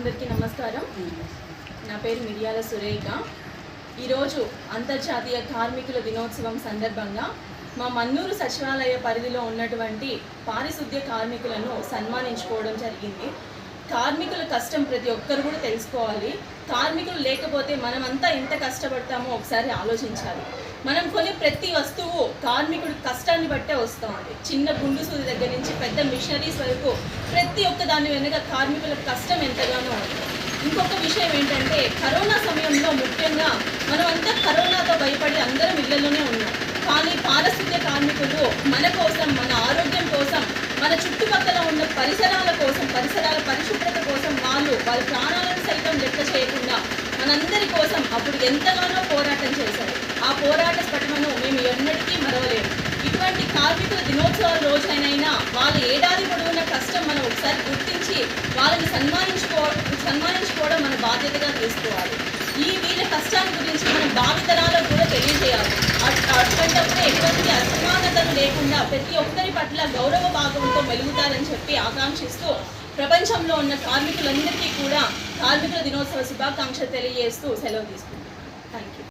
అందరికీ నమస్కారం. నా పేరు మిర్యాల సురేఖ. ఈరోజు అంతర్జాతీయ కార్మికుల దినోత్సవం సందర్భంగా మా మన్నూరు సచివాలయ పరిధిలో ఉన్నటువంటి పారిశుద్ధ్య కార్మికులను సన్మానించుకోవడం జరిగింది. కార్మికుల కష్టం ప్రతి ఒక్కరు కూడా తెలుసుకోవాలి. కార్మికులు లేకపోతే మనమంతా ఎంత కష్టపడతామో ఒకసారి ఆలోచించాలి. మనం కొనే ప్రతి వస్తువు కార్మికుడి కష్టాన్ని బట్టే వస్తుంది చిన్న గుండు సూది దగ్గర నుంచి పెద్ద మిషనరీస్ వరకు ప్రతి ఒక్క దాని వెనుక కార్మికుల కష్టం ఎంతగానో ఉంది. ఇంకొక విషయం ఏంటంటే కరోనా సమయంలో ముఖ్యంగా మనమంతా కరోనాతో భయపడి అందరం ఇళ్ళలోనే ఉన్నాం కానీ పారిశుద్ధ్య కార్మికులు మన కోసం మన ఆరోగ్యం కోసం మన చుట్టుపక్కల ఉన్న పరిసరాల కోసం పరిసరాల పరిశుభ్రత కోసం వాళ్ళ ప్రాణాలను సైతం లెక్క చేయకుండా మనందరి కోసం అప్పుడు ఎంతగానో పోరాటం చేశారు. ఆ పోరాట స్ఫటిమను మేము ఎన్నటికీ మరవలేము. ఇటువంటి కార్మికుల దినోత్సవాల రోజైనైనా వాళ్ళ ఏడాది పొడవున కష్టం మనం ఒకసారి గుర్తించి వాళ్ళని సన్మానించుకో సన్మానించుకోవడం మన బాధ్యతగా తీసుకోవాలి. ఈ వీళ్ళ కష్టాన్ని గురించి మనం భావితరాలకు కూడా తెలియజేయాలి. అటువంటప్పుడు ఎటువంటి అసమానతలు లేకుండా ప్రతి ఒక్కరి పట్ల గౌరవ భాగంతో మెలుగుతారని చెప్పి ఆకాంక్షిస్తూ ప్రపంచంలో ఉన్న కార్మికులందరికీ కూడా కార్మికుల దినోత్సవ శుభాకాంక్షలు తెలియజేస్తూ సెలవు తీసుకుంటాం థ్యాంక్ యూ